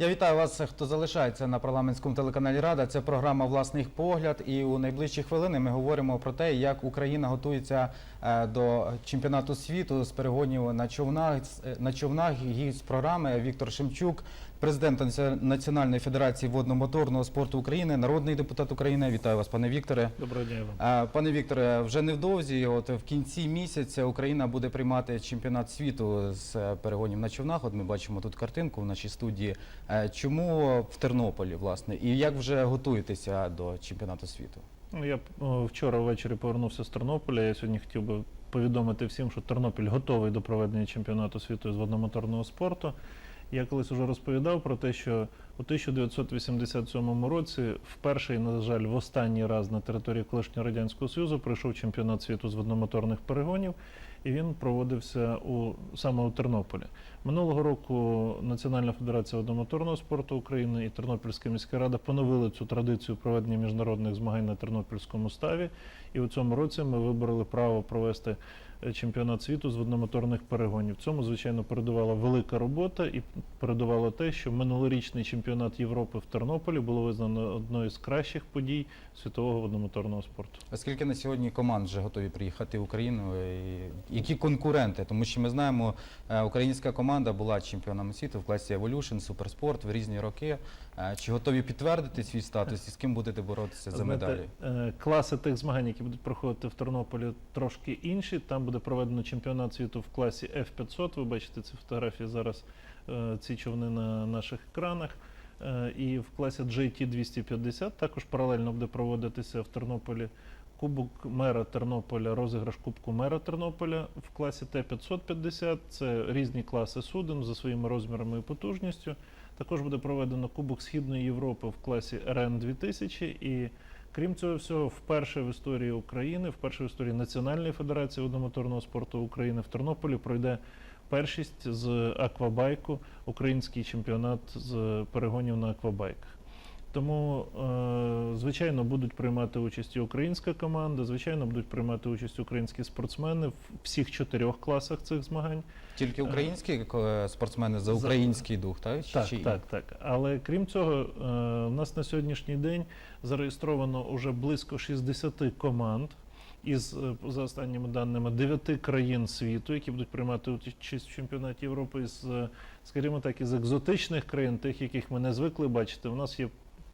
Я вітаю вас, хто залишається на парламентському телеканалі Рада. Це програма Власний погляд. І у найближчі хвилини ми говоримо про те, як Україна готується е, до чемпіонату світу з перегонів на човнах. Е, На човнах гість програми Віктор Шемчук, президент Наці- Національної федерації водно-моторного спорту України, народний депутат України. Вітаю вас, пане Вікторе. Доброго дня вам. Е, Пане Вікторе, вже невдовзі, от в кінці місяця Україна буде приймати чемпіонат світу з е, перегонів на човнах. От ми бачимо тут картинку в нашій студії. Е, Чому в Тернополі, власне, і як вже готуєтеся до чемпіонату світу? Ну, Я вчора ввечері повернувся з Тернополя. Я сьогодні хотів би повідомити всім, що Тернопіль готовий до проведення чемпіонату світу з водномоторного спорту. Я колись вже розповідав про те, що у 1987 році вперше і, на жаль, в останній раз на території колишнього радянського союзу пройшов чемпіонат світу з водномоторних перегонів, і він проводився у саме у Тернополі. Минулого року Національна федерація водномоторного спорту України і Тернопільська міська рада поновили цю традицію проведення міжнародних змагань на тернопільському ставі. І у цьому році ми вибороли право провести чемпіонат світу з водномоторних перегонів. Цьому, звичайно, передувала велика робота і передувало те, що минулорічний чемпіонат Європи в Тернополі було визнано одною з кращих подій світового водномоторного спорту. Оскільки на сьогодні команд вже готові приїхати в Україну, і які конкуренти? Тому що ми знаємо, е, українська команда була чемпіоном світу в класі Evolution, Суперспорт в різні роки. Е, Чи готові підтвердити свій статус і з ким будете боротися за медалі? е, Класи тих змагань, які будуть проходити в Тернополі, трошки інші. Там буде проведено чемпіонат світу в класі F500. Ви бачите ці фотографії зараз, е, ці човни на наших екранах. І в класі JT250 також паралельно буде проводитися в Тернополі Кубок мера Тернополя, розіграш Кубку мера Тернополя в класі Т550. Це різні класи суден за своїми розмірами і потужністю. Також буде проведено Кубок Східної Європи в класі РН 2000 і крім цього всього, вперше в історії України, вперше в історії Національної федерації водомоторного спорту України в Тернополі пройде першість з аквабайку, український чемпіонат з перегонів на аквабайках. Тому, е, звичайно, будуть приймати участь і українська команда, звичайно, будуть приймати участь українські спортсмени в всіх чотирьох класах цих змагань. Тільки українські е, спортсмени за За- український дух, так? Так, чи- так, так. Але крім цього, е, у нас на сьогоднішній день зареєстровано вже близько 60 команд із, е, за останніми даними, 9 країн світу, які будуть приймати участь в чемпіонаті Європи з, е, скажімо так, із екзотичних країн, тих, яких ми не звикли бачити. У нас є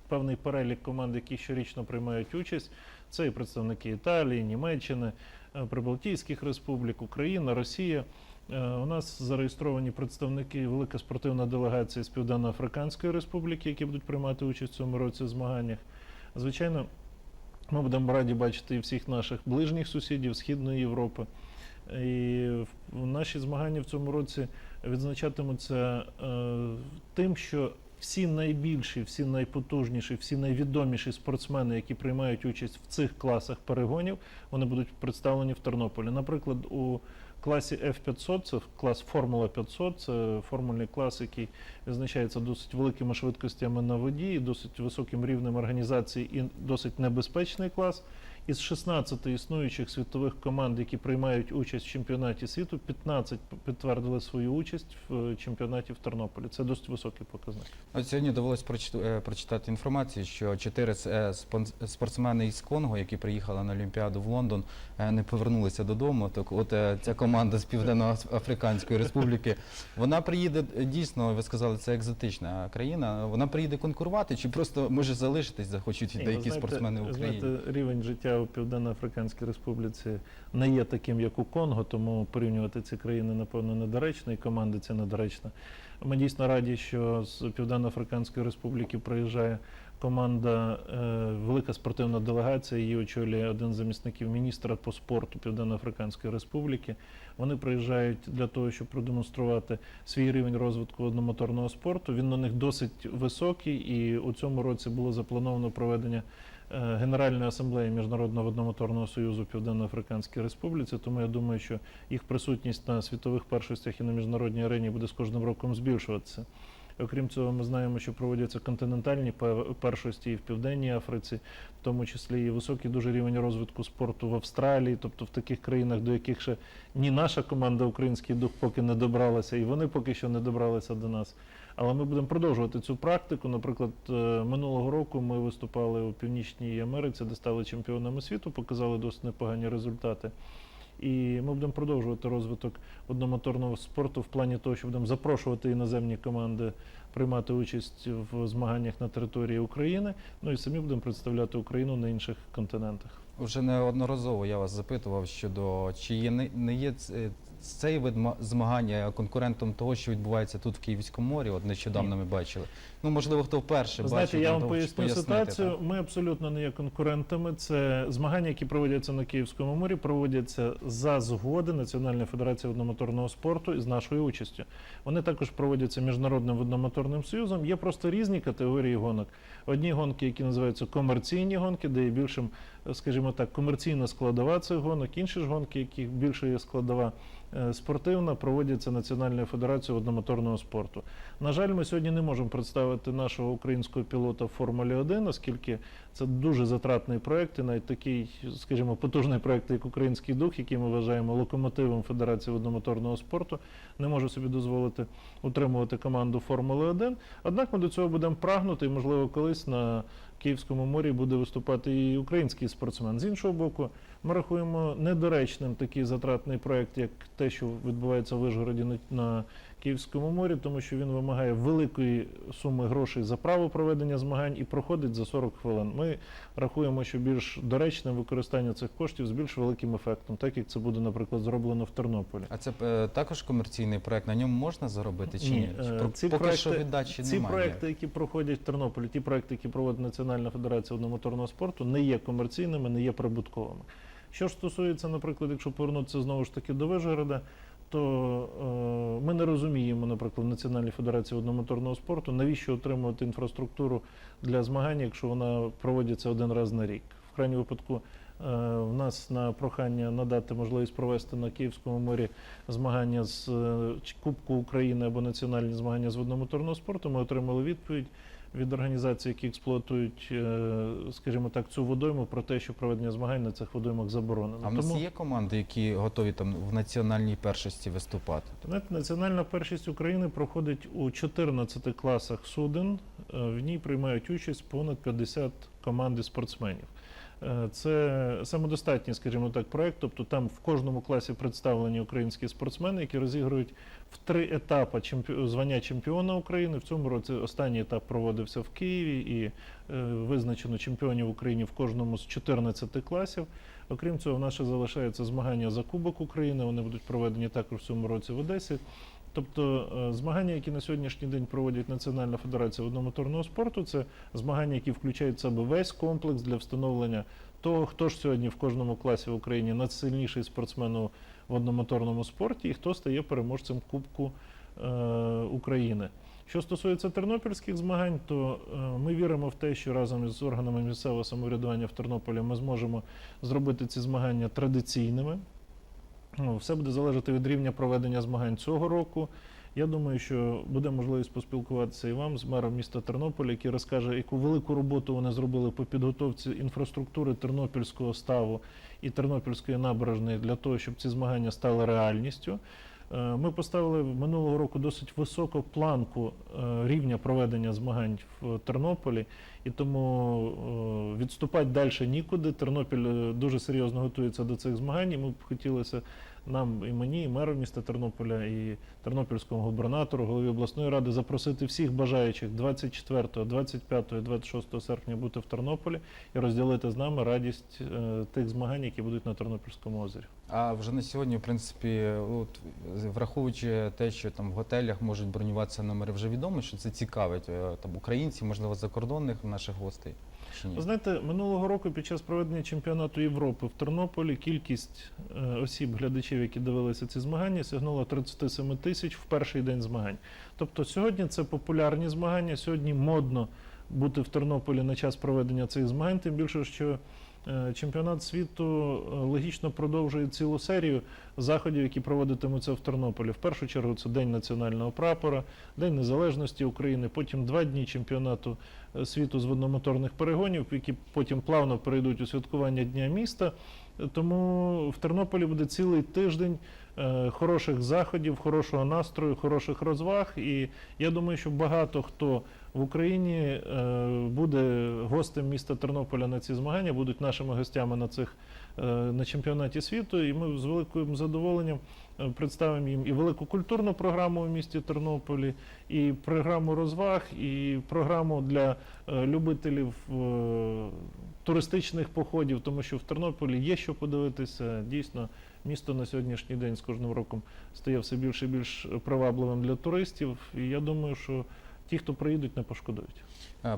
певний перелік команд, які щорічно приймають участь. Це і представники Італії, Німеччини, е, Прибалтійських республік, Україна, Росія. Е, У нас зареєстровані представники велика спортивна делегація з Південно-Африканської Республіки, які будуть приймати участь в цьому році в змаганнях. Звичайно, ми будемо раді бачити і всіх наших ближніх сусідів Східної Європи. І наші змагання в цьому році відзначатимуться е, тим, що всі найбільші, всі найпотужніші, всі найвідоміші спортсмени, які приймають участь в цих класах перегонів, вони будуть представлені в Тернополі. Наприклад, у класі F500, це клас Формула 500, це формульний клас, який відзначається досить великими швидкостями на воді, досить високим рівнем організації і досить небезпечний клас. Із 16 існуючих світових команд, які приймають участь в чемпіонаті світу, 15 підтвердили свою участь в е, чемпіонаті в Тернополі. Це досить високий показник. От сьогодні довелось е, прочитати інформацію, що чотири е, спортсмени із Конго, які приїхали на Олімпіаду в Лондон, не повернулися додому. Так от ця команда з Південно-Африканської Республіки, вона приїде дійсно, ви сказали, це екзотична країна. Вона приїде конкурувати, чи просто може залишитись, захочуть деякі спортсмени Україні. Знаєте, рівень життя у Південно-Африканській Республіці не є таким, як у Конго, тому порівнювати ці країни, напевно, недоречно, і команди це недоречно. Ми дійсно раді, що з Південно-Африканської Республіки приїжджає команда, е, велика спортивна делегація, її очолює один з замісників міністра по спорту Південно-Африканської Республіки. Вони приїжджають для того, щоб продемонструвати свій рівень розвитку одномоторного спорту. Він на них досить високий, і у цьому році було заплановано проведення Генеральної асамблеї Міжнародного водномоторного союзу Південно-Африканській Республіці. Тому я думаю, що їх присутність на світових першостях і на міжнародній арені буде з кожним роком збільшуватися. Окрім цього, ми знаємо, що проводяться континентальні першості і в Південній Африці, в тому числі і високий дуже рівень розвитку спорту в Австралії, тобто в таких країнах, до яких ще ні наша команда Український дух поки не добралася, і вони поки що не добралися до нас. Але ми будемо продовжувати цю практику. Наприклад, е, минулого року ми виступали у Північній Америці, де стали чемпіонами світу, показали досить непогані результати. І ми будемо продовжувати розвиток одномоторного спорту в плані того, що будемо запрошувати іноземні команди приймати участь в змаганнях на території України. Ну і самі будемо представляти Україну на інших континентах. Вже неодноразово я вас запитував щодо чи є не, є ц- цей вид ма- змагання конкурентом того, що відбувається тут в Київському морі. От нещодавно ми бачили. Ну можливо, хто вперше бачив. Знаєте, я вам поясню ситуацію. так. Ми абсолютно не є конкурентами. Це змагання, які проводяться на Київському морі, проводяться за згоди Національної федерації водномоторного спорту і з нашою участю. Вони також проводяться міжнародним водномоторним союзом. Є просто різні категорії гонок. Одні гонки, які називаються комерційні гонки, де є більшим, скажімо так, комерційна складова цих гонок. Інші ж гонки, яких більше є складова спортивна, проводяться Національною федерацією одномоторного спорту. На жаль, ми сьогодні не можемо представити нашого українського пілота в Формулі 1, оскільки це дуже затратний проект, і навіть такий, скажімо, потужний проект, як Український дух, який ми вважаємо локомотивом Федерації одномоторного спорту, не може собі дозволити утримувати команду Формули 1. Однак ми до цього будемо прагнути, і можливо колись на Київському морі буде виступати і український спортсмен. З іншого боку, ми рахуємо недоречним такий затратний проект, як те, що відбувається в Вишгороді на, на Київському морі, тому що він вимагає великої суми грошей за право проведення змагань і проходить за 40 хвилин. Ми рахуємо, що більш доречним використання цих коштів з більш великим ефектом, так як це буде, наприклад, зроблено в Тернополі. А це е, також комерційний проект. На ньому можна заробити чи ні? Ні, е, про- ці Поки що проекти- віддачі Ці немає. проекти, які проходять в Тернополі, ті проекти, які проводить Національна федерація одномоторного спорту, не є комерційними, не є прибутковими. Що ж стосується, наприклад, якщо повернутися знову ж таки до Вижгорода, то е, ми не розуміємо, наприклад, в Національній федерації одномоторного спорту, навіщо отримувати інфраструктуру для змагань, якщо вона проводиться один раз на рік. В крайньому випадку. е, В нас на прохання надати можливість провести на Київському морі змагання з е, Кубку України або національні змагання з водномоторного спорту. Ми отримали відповідь від організацій, які експлуатують, е, скажімо так, цю водойму про те, що проведення змагань на цих водоймах заборонено. А в нас є команди, які готові там в національній першості виступати? Знаєте, національна першість України проходить у 14 класах суден. Е, В ній приймають участь понад 50 команд спортсменів. Е, Це самодостатній, скажімо так, проект. Тобто там в кожному класі представлені українські спортсмени, які розігрують в три етапи чемпі- звання чемпіона України. В цьому році останній етап проводився в Києві і е, визначено чемпіонів України в кожному з 14 класів. Окрім цього, в нас ще залишається змагання за Кубок України. Вони будуть проведені також в цьому році в Одесі. Тобто е, змагання, які на сьогоднішній день проводять Національна федерація одномоторного спорту, це змагання, які включають в себе весь комплекс для встановлення того, хто ж сьогодні в кожному класі в Україні найсильніший спортсмен у одномоторному спорті і хто стає переможцем Кубку е, України. Що стосується тернопільських змагань, то е, ми віримо в те, що разом із органами місцевого самоврядування в Тернополі ми зможемо зробити ці змагання традиційними. Ну, Все буде залежати від рівня проведення змагань цього року. Я думаю, що буде можливість поспілкуватися і вам з мером міста Тернополя, який розкаже, яку велику роботу вони зробили по підготовці інфраструктури тернопільського ставу і тернопільської набережної для того, щоб ці змагання стали реальністю. Е, Ми поставили минулого року досить високу планку е, рівня проведення змагань в Тернополі, і тому е, відступати далі нікуди. Тернопіль е, дуже серйозно готується до цих змагань. і Ми б хотілося нам і мені, і меру міста Тернополя, і тернопільському губернатору, голові обласної ради запросити всіх бажаючих 24, 25, 26 серпня бути в Тернополі і розділити з нами радість е, тих змагань, які будуть на Тернопільському озері. А вже на сьогодні, в принципі, от, враховуючи те, що там в готелях можуть бронюватися номери, вже відомо, що це цікавить е, там українців, можливо, закордонних наших гостей. Чи знаєте, минулого року під час проведення чемпіонату Європи в Тернополі кількість е, осіб, глядачів, які дивилися ці змагання, сягнула 37 тисяч в перший день змагань. Тобто сьогодні це популярні змагання, сьогодні модно бути в Тернополі на час проведення цих змагань, тим більше, що чемпіонат світу е, логічно продовжує цілу серію заходів, які проводитимуться в Тернополі. В першу чергу це День національного прапора, День Незалежності України, потім два дні чемпіонату е, світу з водномоторних перегонів, які потім плавно перейдуть у святкування Дня міста. Е, Тому в Тернополі буде цілий тиждень е, хороших заходів, хорошого настрою, хороших розваг. І я думаю, що багато хто в Україні е, буде гостем міста Тернополя на ці змагання, будуть нашими гостями на цих е, на чемпіонаті світу. І ми з великим задоволенням е, представимо їм і велику культурну програму у місті Тернополі, і програму розваг, і програму для любителів туристичних походів, тому що в Тернополі є що подивитися. Дійсно, місто на сьогоднішній день з кожним роком стає все більше і більш привабливим для туристів. І я думаю, що ті, хто приїдуть, не пошкодують.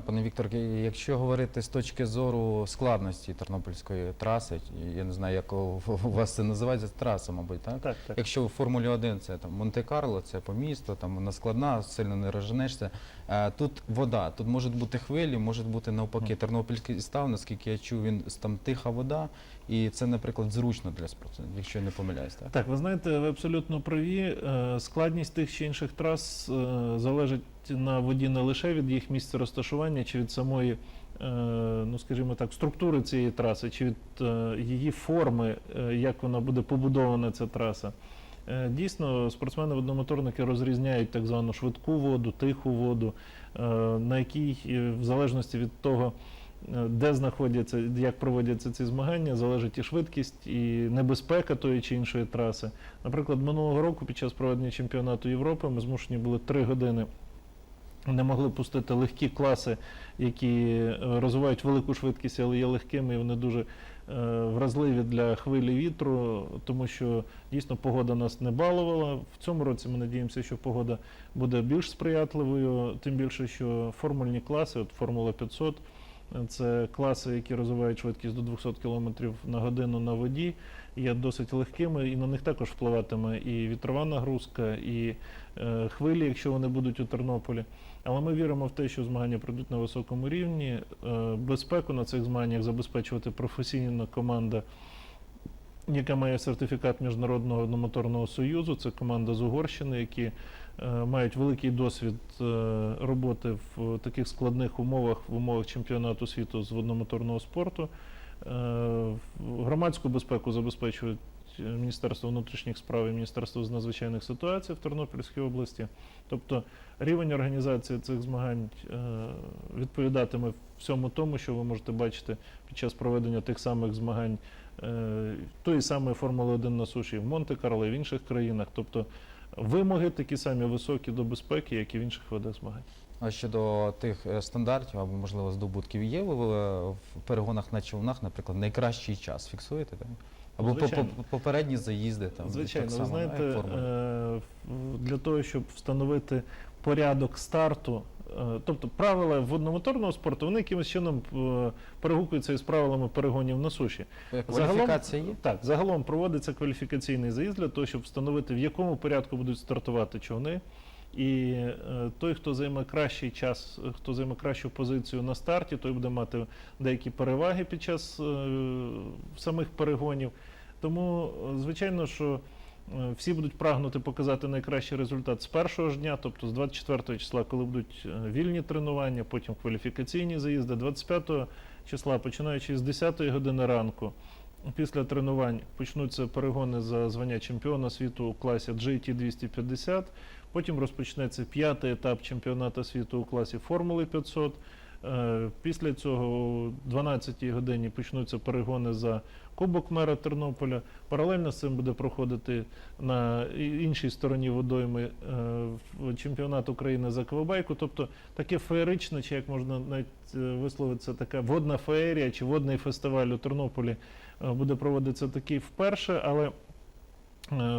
Пане Віктор, якщо говорити з точки зору складності тернопільської траси, я не знаю, як у вас це називається траса, мабуть, так? Так, так. Якщо в Формулі 1 це там Монте-Карло, це по місту, там вона складна, сильно не розженешся. Е, Тут вода, тут можуть бути хвилі, може бути навпаки тернопільський став, наскільки я чув, він там тиха вода, і це, наприклад, зручно для спортсменів, якщо я не помиляюсь. Так? Так, ви знаєте, ви абсолютно праві. Е, Складність тих чи інших трас е, залежить на воді не лише від їх місця розташування, чи від самої, ну скажімо так, структури цієї траси, чи від її форми, як вона буде побудована ця траса. Е, Дійсно, спортсмени-водномоторники розрізняють так звану швидку воду, тиху воду, е, на якій, е, в залежності від того, де знаходяться, як проводяться ці змагання, залежить і швидкість, і небезпека тої чи іншої траси. Наприклад, минулого року під час проведення чемпіонату Європи ми змушені були три години. Не могли пустити легкі класи, які розвивають велику швидкість, але є легкими, і вони дуже вразливі для хвилі вітру, тому що дійсно погода нас не балувала. В цьому році ми надіємося, що погода буде більш сприятливою, тим більше, що формульні класи, от Формула 500, е, це класи, які розвивають швидкість до 200 км на годину на воді, є досить легкими, і на них також впливатиме і вітрова нагрузка, і е, хвилі, якщо вони будуть у Тернополі. Але ми віримо в те, що змагання пройдуть на високому рівні. Е, Безпеку на цих змаганнях забезпечувати професійна команда, яка має сертифікат Міжнародного одномоторного союзу. Це команда з Угорщини, які мають великий досвід е, роботи в таких складних умовах, в умовах чемпіонату світу з водномоторного спорту. Е, Громадську безпеку забезпечують Міністерство внутрішніх справ і Міністерство з надзвичайних ситуацій в Тернопільській області. Тобто рівень організації цих змагань е, відповідатиме всьому тому, що ви можете бачити під час проведення тих самих змагань е, тої самої Формули 1 на суші в Монте-Карло і в інших країнах. Тобто вимоги такі самі високі до безпеки, як і в інших видах змагань. А щодо тих е, стандартів або, можливо, здобутків, є ви в перегонах на човнах, наприклад, найкращий час фіксуєте? Так? Або Звичайно. попередні заїзди там. Звичайно, так ви знаєте, е, для того, щоб встановити порядок старту, е, тобто правила водномоторного спорту, вони якимось чином е, перегукуються із правилами перегонів на суші. Е, загалом- є? Так, загалом проводиться кваліфікаційний заїзд для того, щоб встановити, в якому порядку будуть стартувати човни. І той, хто займе кращий час, хто займе кращу позицію на старті, той буде мати деякі переваги під час самих перегонів. Тому, звичайно, що всі будуть прагнути показати найкращий результат з першого ж дня, тобто з 24 числа, коли будуть е, вільні тренування, потім кваліфікаційні заїзди, 25 числа, починаючи з 10 години ранку. Після тренувань почнуться перегони за звання чемпіона світу у класі GT 250. Потім розпочнеться п'ятий етап чемпіонату світу у класі Формули 500. Е, Після цього о 12 годині почнуться перегони за Кубок мера Тернополя. Паралельно з цим буде проходити на іншій стороні водойми е, чемпіонат України за Квабайку. Тобто таке феєричне, чи як можна навіть е, висловитися, така водна феєрія чи водний фестиваль у Тернополі буде проводитися такий вперше, але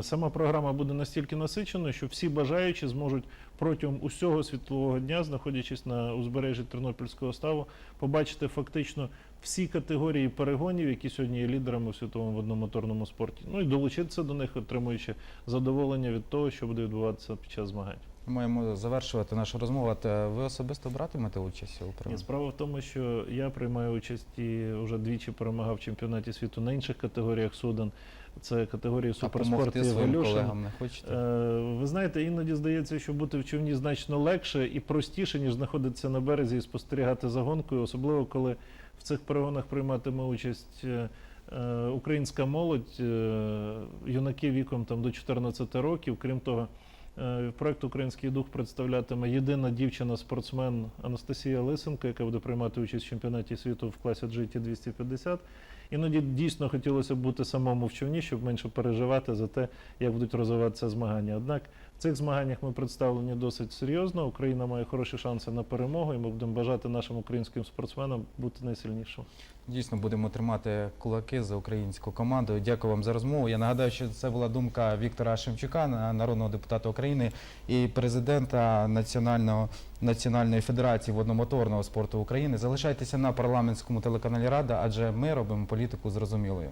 сама програма буде настільки насиченою, що всі бажаючі зможуть протягом усього світлового дня, знаходячись на узбережжі Тернопільського ставу, побачити фактично всі категорії перегонів, які сьогодні є лідерами у світовому водномоторному спорті. Ну і долучитися до них, отримуючи задоволення від того, що буде відбуватися під час змагань. Маємо завершувати нашу розмову. Е, Ви особисто братимете участь у Ні, справа в тому, що я приймаю участь і вже двічі перемагав в чемпіонаті світу на інших категоріях суден. Це категорії А суперспорт і своїм Evolution. не хочете? Е, Ви знаєте, іноді здається, що бути в човні значно легше і простіше, ніж знаходитися на березі і спостерігати за гонкою, особливо коли в цих перегонах прийматиме участь е, е, українська молодь, е, юнаки віком там до 14 років. Крім того, проект Український дух представлятиме єдина дівчина-спортсмен Анастасія Лисенко, яка буде приймати участь в чемпіонаті світу в класі GT 250. Іноді дійсно хотілося бути самому в човні, щоб менше переживати за те, як будуть розвиватися змагання. Однак цих змаганнях ми представлені досить серйозно. Україна має хороші шанси на перемогу, і ми будемо бажати нашим українським спортсменам бути найсильнішим. Дійсно, будемо тримати кулаки за українську команду. Дякую вам за розмову. Я нагадаю, що це була думка Віктора Шемчука, на- народного депутата України і президента Національного Національної федерації водномоторного спорту України. Залишайтеся на парламентському телеканалі Рада, адже ми робимо політику зрозумілою.